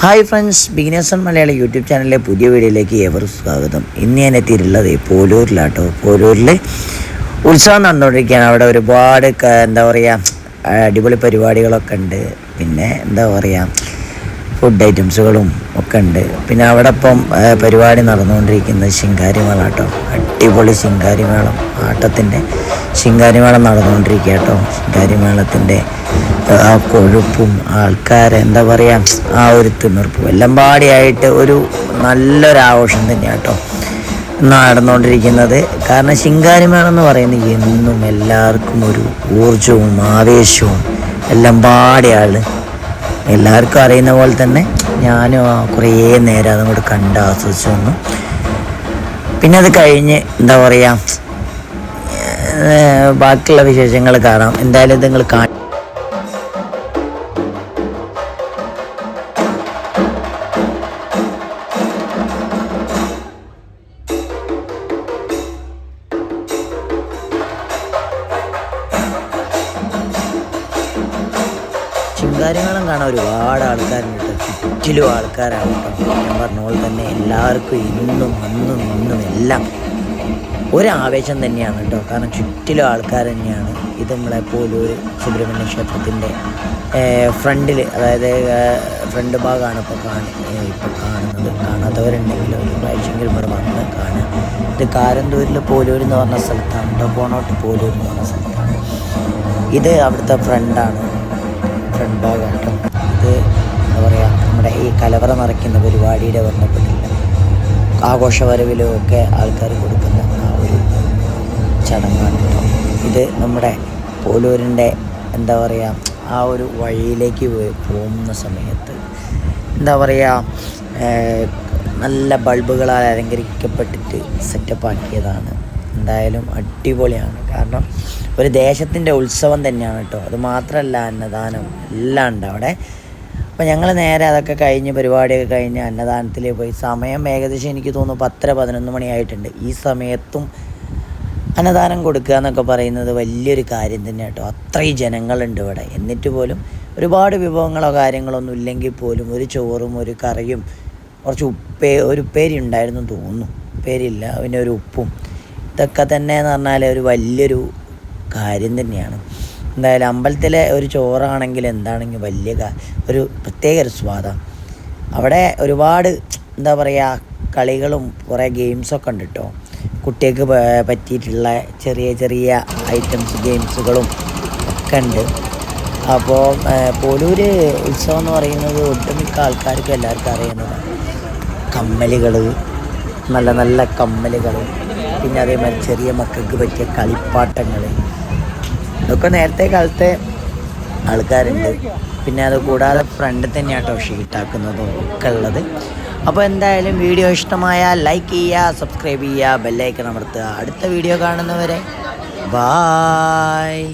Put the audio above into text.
Hi friends beginners Malayali YouTube ചാനലിലെ പുതിയ വീഡിയോയിലേക്ക് ഏവർക്കും സ്വാഗതം. ഇന്ന് ഞാൻ എത്തിയിട്ടുള്ളത് പോലൂരിലാട്ടോ. പോലൂരിൽ ഉത്സവം നടന്നുകൊണ്ടിരിക്കുകയാണ്. അവിടെ ഒരുപാട് എന്താ പറയുക അടിപൊളി പരിപാടികളൊക്കെ ഉണ്ട്. പിന്നെ എന്താ പറയുക ഫുഡ് ഐറ്റംസുകളും ഒക്കെ ഉണ്ട്. പിന്നെ അവിടെ ഇപ്പം പരിപാടി നടന്നുകൊണ്ടിരിക്കുന്നത് ശിങ്കാരിമേള കേട്ടോ അടിപൊളി ശിങ്കാരിമേളം ആട്ടത്തിന്റെ ശിങ്കാരിമേളം നടന്നുകൊണ്ടിരിക്കുക കേട്ടോ ശിങ്കാരിമേളത്തിന്റെ ആ കൊഴുപ്പും ആൾക്കാർ എന്താ പറയുക ആ ഒരു തിമിർപ്പും. എല്ലാം പാടിയായിട്ട് ഒരു നല്ലൊരാഘോഷം തന്നെയാണ് കേട്ടോ നടന്നുകൊണ്ടിരിക്കുന്നത്. കാരണം ശിങ്കാരിമേളെന്ന് പറയുന്നത് എന്നും എല്ലാവർക്കും ഒരു ഊർജവും ആവേശവും എല്ലാം പാടിയാണ് എല്ലാവർക്കും അറിയുന്ന പോലെ തന്നെ ഞാനും കുറേ നേരം അതും കൂടെ കണ്ട് ആസ്വദിച്ചു വന്നു. പിന്നെ അത് കഴിഞ്ഞ് എന്താ പറയുക ബാക്കിയുള്ള വിശേഷങ്ങൾ കാണാം. എന്തായാലും നിങ്ങൾ കാ ശിങ്കാരിമേളം കാണാൻ ഒരുപാട് ആൾക്കാരുണ്ട്. ചുറ്റിലും ആൾക്കാരാണ് ഞാൻ പറഞ്ഞ പോലെ തന്നെ എല്ലാവർക്കും ഇന്നും അന്നും ഇന്നും എല്ലാം ഒരാവേശം തന്നെയാണ് കേട്ടോ. കാരണം ചുറ്റിലും ആൾക്കാർ തന്നെയാണ്. ഇത് നമ്മളെ പോലൂർ സുബ്രഹ്മണ്യ ക്ഷേത്രത്തിന്റെ ഫ്രണ്ടിൽ അതായത് ഫ്രണ്ട് ഭാഗമാണ് ഇപ്പോൾ കാണി ഇപ്പോൾ കാണുന്നത്. കാണാത്തവരുണ്ടെങ്കിൽ ഒരു പ്രാവശ്യമെങ്കിലും ഇവിടെ വന്ന് കാണുക. ഇത് കാരന്തൂരിൽ പോലൂർ എന്ന് പറഞ്ഞ സ്ഥലത്താണ് കേട്ടോ. പോണോട്ട് പോലൂർ എന്ന് പറഞ്ഞ സ്ഥലത്താണ്. ഇത് അവിടുത്തെ ഫ്രണ്ടാണ്. ഫ്രണ്ട് കേട്ടോ ഇത് എന്താ പറയുക നമ്മുടെ ഈ കലവറ നിറയ്ക്കുന്ന പരിപാടിയുടെ ബന്ധപ്പെട്ടില്ല ആഘോഷവരവിലും ഒക്കെ ആൾക്കാർ കൊടുക്കുന്ന ആ ഒരു ചടങ്ങാണ് കേട്ടോ. ഇത് നമ്മുടെ പോലൂരിന്റെ എന്താ പറയുക ആ ഒരു വഴിയിലേക്ക് പോകുന്ന സമയത്ത് എന്താ പറയുക നല്ല ബൾബുകളാൽ അലങ്കരിക്കപ്പെട്ടിട്ട് സെറ്റപ്പ് ആക്കിയതാണ്. എന്തായാലും അടിപൊളിയാണ്. കാരണം ഒരു ദേശത്തിന്റെ ഉത്സവം തന്നെയാണ് കേട്ടോ അത് മാത്രമല്ല അന്നദാനം എല്ലാം ഉണ്ട് അവിടെ. അപ്പോൾ ഞങ്ങൾ നേരെ അതൊക്കെ കഴിഞ്ഞ് പരിപാടിയൊക്കെ കഴിഞ്ഞ് അന്നദാനത്തിൽ പോയി. സമയം ഏകദേശം എനിക്ക് തോന്നുന്നു പത്തര പതിനൊന്ന് മണിയായിട്ടുണ്ട് ഈ സമയത്തും അന്നദാനം കൊടുക്കുക എന്നൊക്കെ പറയുന്നത് വലിയൊരു കാര്യം തന്നെ കേട്ടോ അത്രയും ജനങ്ങളുണ്ട് ഇവിടെ. എന്നിട്ട് പോലും ഒരുപാട് വിഭവങ്ങളോ കാര്യങ്ങളോ ഒന്നും ഇല്ലെങ്കിൽ പോലും ഒരു ചോറും ഒരു കറിയും കുറച്ച് ഉപ്പേ ഒരു ഉപ്പേരി ഉണ്ടായിരുന്നു തോന്നുന്നു. ഉപ്പേരിയില്ല പിന്നെ ഒരു ഉപ്പും. ഇതൊക്കെ തന്നെ എന്ന് പറഞ്ഞാൽ ഒരു വലിയൊരു കാര്യം തന്നെയാണ്. എന്തായാലും അമ്പലത്തിലെ ഒരു ചോറാണെങ്കിൽ എന്താണെങ്കിൽ വലിയ ഒരു പ്രത്യേക ഒരു സ്വാദാണ് അവിടെ ഒരുപാട് എന്താ പറയുക കളികളും കുറേ ഗെയിംസൊക്കെ ഉണ്ട് കേട്ടോ കുട്ടികൾക്ക് പറ്റിയിട്ടുള്ള ചെറിയ ചെറിയ ഐറ്റംസ് ഗെയിംസുകളും ഒക്കെ ഉണ്ട്. അപ്പോൾ പോലൂര് ഉത്സവം എന്ന് പറയുന്നത് ഒട്ടുമിക്ക ആൾക്കാർക്കും എല്ലാവർക്കും അറിയുന്നതാണ്. കമ്മലുകൾ നല്ല നല്ല കമ്മലുകൾ പിന്നെ അതേമാതിരി ചെറിയ മക്കൾക്ക് പറ്റിയ കളിപ്പാട്ടങ്ങൾ ഇതൊക്കെ നേരത്തെ കാലത്തെ ആൾക്കാരുണ്ട്. പിന്നെ അത് കൂടാതെ ഫ്രണ്ട് തന്നെയാട്ടോ ഷീട്ടാക്കുന്നതും ഒക്കെ ഉള്ളത്. അപ്പോൾ എന്തായാലും വീഡിയോ ഇഷ്ടമായാൽ ലൈക്ക് ചെയ്യുക സബ്സ്ക്രൈബ് ചെയ്യുക ബെല്ലൈക്കൺ അമർത്തുക. അടുത്ത വീഡിയോ കാണുന്നവരെ ബായ്